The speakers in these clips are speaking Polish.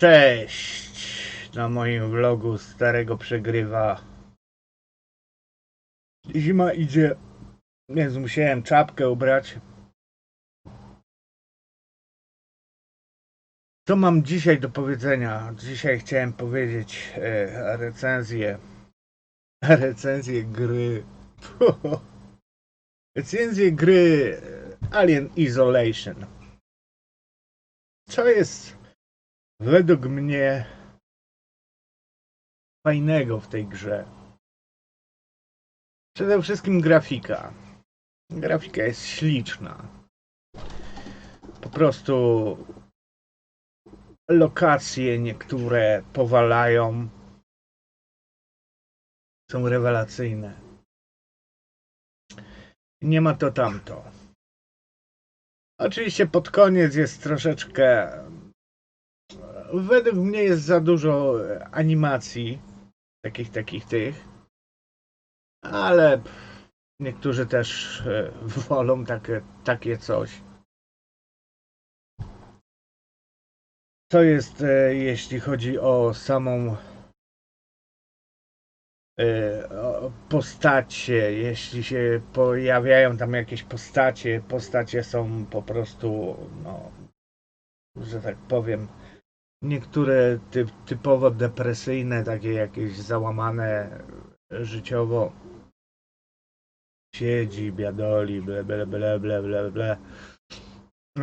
Cześć! Na moim vlogu starego przegrywa. Zima idzie, więc musiałem czapkę ubrać. Co mam dzisiaj do powiedzenia? Dzisiaj chciałem powiedzieć e, recenzję. Recenzję gry. recenzję gry Alien Isolation. Co jest według mnie fajnego w tej grze? Przede wszystkim grafika. Grafika jest śliczna. Po prostu lokacje niektóre powalają. Są rewelacyjne. Nie ma to tamto. Oczywiście pod koniec jest troszeczkę według mnie jest za dużo animacji, takich, takich tych, ale niektórzy też e, wolą takie, takie coś. Co jest, e, jeśli chodzi o samą e, postacie, jeśli się pojawiają tam jakieś postacie, postacie są po prostu, no, że tak powiem, niektóre typ, typowo depresyjne, takie jakieś załamane życiowo. Siedzi, biadoli, ble, ble, ble, ble, ble, ble.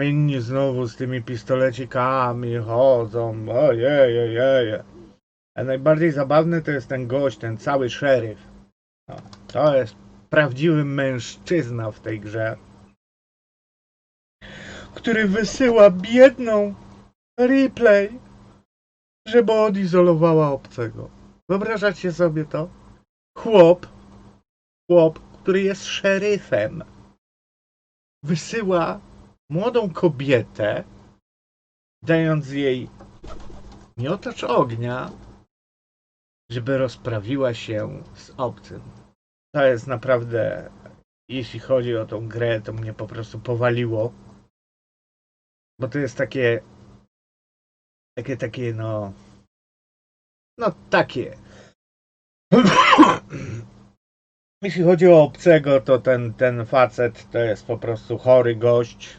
Inni znowu z tymi pistolecikami chodzą, ojej, ojej. A najbardziej zabawny to jest ten gość, ten cały szeryf. No, to jest prawdziwy mężczyzna w tej grze, który wysyła biedną replay, żeby odizolowała obcego. Wyobrażacie sobie to? Chłop, chłop, który jest szeryfem, wysyła młodą kobietę, dając jej miotacz ognia, żeby rozprawiła się z obcym. To jest naprawdę, jeśli chodzi o tą grę, to mnie po prostu powaliło. Bo to jest takie takie, takie, no. No, takie. Jeśli chodzi o obcego, to ten, ten facet to jest po prostu chory gość.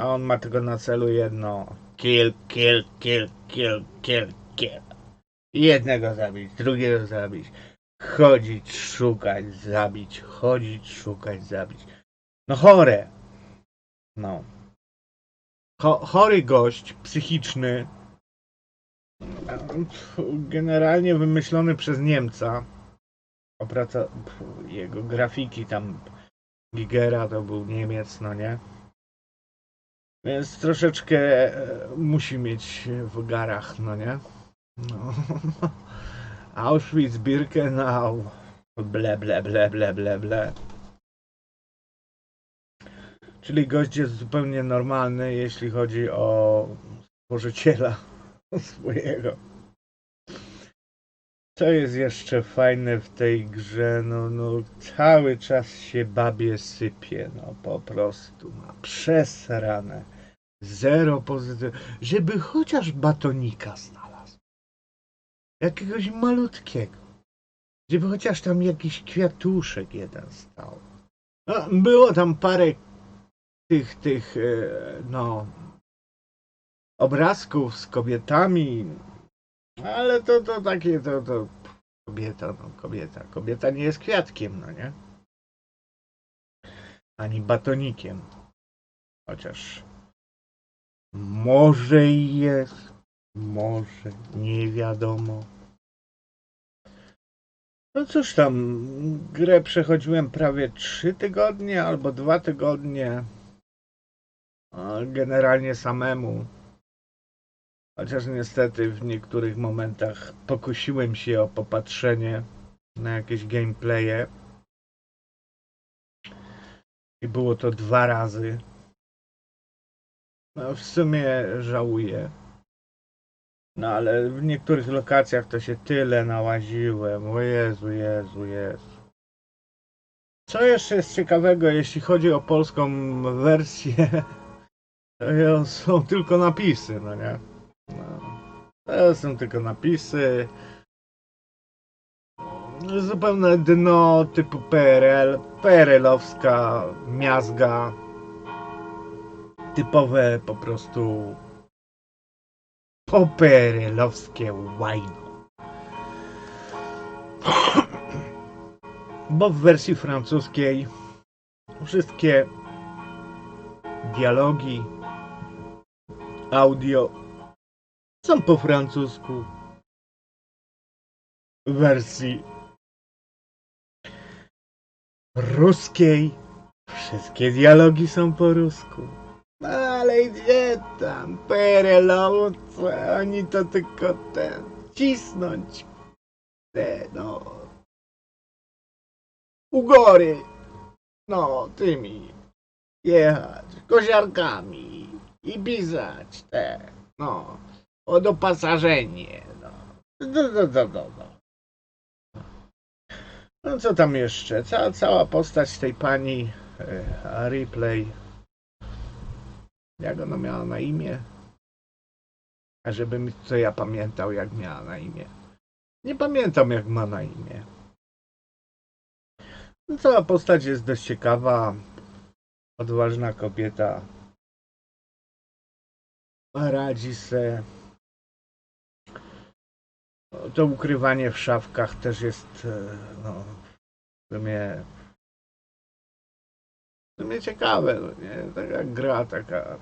A on ma tylko na celu jedno. Kill, kill, kill, kill, kill, kill. Jednego zabić, drugiego zabić. Chodzić, szukać, zabić. Chodzić, szukać, zabić. No chore. No. Cho chory gość, psychiczny, generalnie wymyślony przez Niemca. Opraca jego grafiki tam Gigera to był Niemiec, no nie? Więc troszeczkę e, musi mieć w garach, no nie? No. Auschwitz, Birkenau, ble, ble, ble, ble, ble, ble. Czyli gość jest zupełnie normalny, jeśli chodzi o stworzyciela swojego. Co jest jeszcze fajne w tej grze? No, no cały czas się babie sypie, no po prostu ma przesrane. Zero pozytyw. Żeby chociaż batonika znalazł. Jakiegoś malutkiego. Żeby chociaż tam jakiś kwiatuszek jeden stał. No, było tam parę tych, tych, e, no, obrazków z kobietami, ale to, to takie, to, to kobieta, no kobieta. Kobieta nie jest kwiatkiem, no nie? Ani batonikiem. Chociaż może i jest, może, nie wiadomo. No cóż tam, grę przechodziłem prawie 3 tygodnie albo 2 tygodnie. Generalnie samemu. Chociaż niestety w niektórych momentach pokusiłem się o popatrzenie na jakieś gameplaye. I było to dwa razy. No, w sumie żałuję. No ale w niektórych lokacjach to się tyle nałaziłem. O Jezu, Jezu, Jezu. Co jeszcze jest ciekawego, jeśli chodzi o polską wersję? To są tylko napisy, no nie? To są tylko napisy. Zupełne dno typu PRL, PRL-owska miazga. Typowe po prostu po PRL-owskie łajno. Bo w wersji francuskiej wszystkie dialogi, audio są po francusku. W wersji ruskiej. Wszystkie dialogi są po rusku. No ale gdzie tam perelowce, oni to tylko ten cisnąć te no u góry. No tymi. Jechać koziarkami i pisać te. No o dopasażenie no do, do, do, do, do. No co tam jeszcze? Ca, cała postać tej pani e. Jak ona miała na imię? A żebym co ja pamiętał, jak miała na imię. Nie pamiętam, jak ma na imię. No, Cała postać jest dość ciekawa. Odważna kobieta. Radzi se. To ukrywanie w szafkach też jest e, no, w sumie w sumie ciekawe, no nie? Taka gra, taka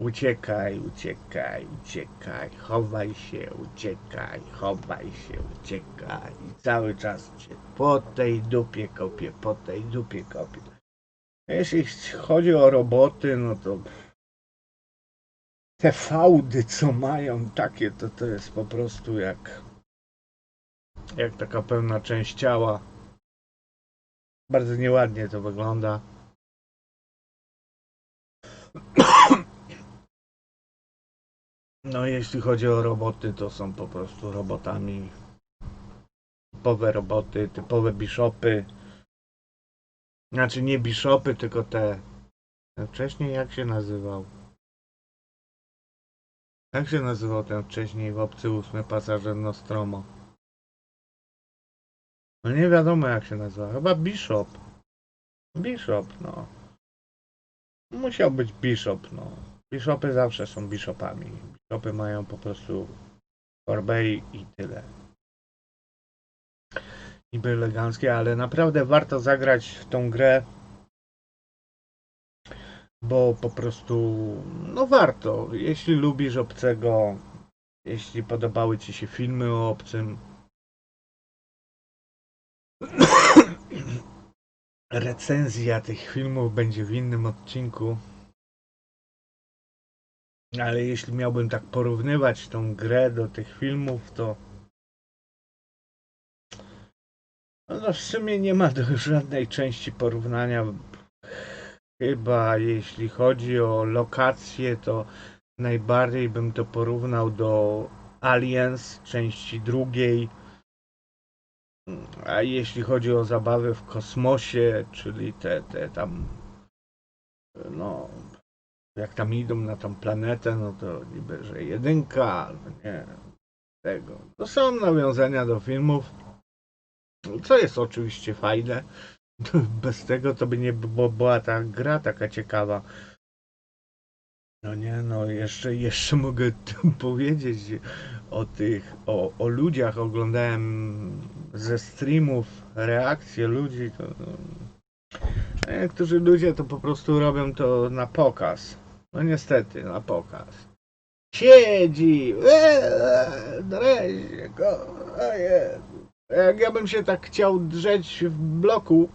uciekaj, uciekaj, uciekaj, chowaj się, uciekaj, chowaj się, uciekaj i cały czas cię po tej dupie kopie, po tej dupie kopie. Jeśli chodzi o roboty, no to te fałdy, co mają takie, to to jest po prostu jak jak taka pełna część ciała. Bardzo nieładnie to wygląda. No, jeśli chodzi o roboty, to są po prostu robotami. Typowe roboty, typowe biszopy. Znaczy nie biszopy, tylko te. ten Wcześniej jak się nazywał? Jak się nazywał ten wcześniej w obcy ósmy pasażer Nostromo? No nie wiadomo jak się nazywa. Chyba Bishop. Bishop, no. Musiał być Bishop, no. Bishopy zawsze są Bishopami. Bishopy mają po prostu torbę i, i tyle. Niby eleganckie, ale naprawdę warto zagrać w tą grę. Bo po prostu, no warto. Jeśli lubisz obcego, jeśli podobały Ci się filmy o obcym, recenzja tych filmów będzie w innym odcinku. Ale jeśli miałbym tak porównywać tą grę do tych filmów, to no w sumie nie ma do żadnej części porównania. Chyba jeśli chodzi o lokacje, to najbardziej bym to porównał do Aliens części drugiej. A jeśli chodzi o zabawy w kosmosie, czyli te, te tam, no, jak tam idą na tą planetę, no to niby, że jedynka, albo nie, tego. To są nawiązania do filmów, co jest oczywiście fajne. Bez tego to by nie było, była ta gra taka ciekawa. No nie, no jeszcze, jeszcze mogę powiedzieć o tych, o, o ludziach. Oglądałem ze streamów reakcje ludzi. To, no, niektórzy ludzie to po prostu robią to na pokaz. No niestety, na pokaz. Siedzi, eee, go, Jezu. Jak ja bym się tak chciał drzeć w bloku,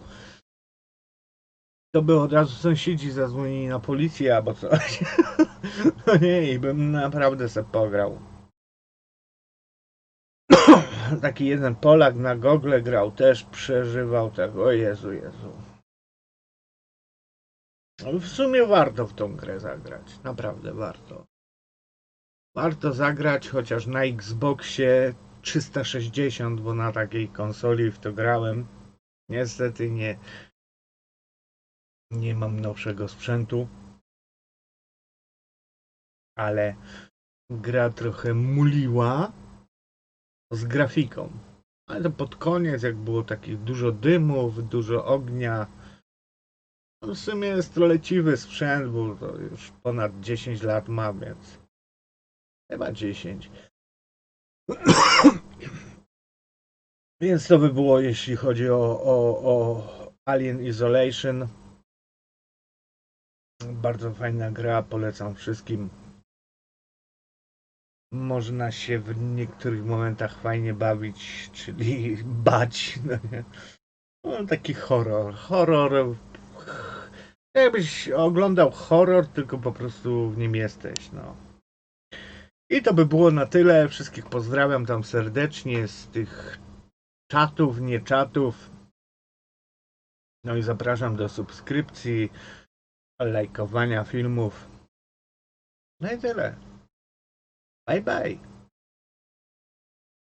to by od razu sąsiedzi zadzwonili na policję albo coś. No nie, i bym naprawdę se pograł. Taki jeden Polak na Google grał, też przeżywał tak, o Jezu, Jezu. W sumie warto w tą grę zagrać, naprawdę warto. Warto zagrać, chociaż na Xboxie 360, bo na takiej konsoli w to grałem. Niestety nie, nie mam nowszego sprzętu. Ale gra trochę muliła z grafiką. Ale to pod koniec, jak było takich dużo dymów, dużo ognia. No w sumie jest to leciwy sprzęt, bo to już ponad 10 lat ma, więc chyba 10. Więc to by było, jeśli chodzi o, o, o Alien Isolation. Bardzo fajna gra, polecam wszystkim. Można się w niektórych momentach fajnie bawić, czyli bać. No nie? No, taki horror. Horror. Jakbyś oglądał horror, tylko po prostu w nim jesteś. No. I to by było na tyle. Wszystkich pozdrawiam tam serdecznie z tych czatów, nie czatów. No i zapraszam do subskrypcji, lajkowania filmów. No i tyle. Bye bye.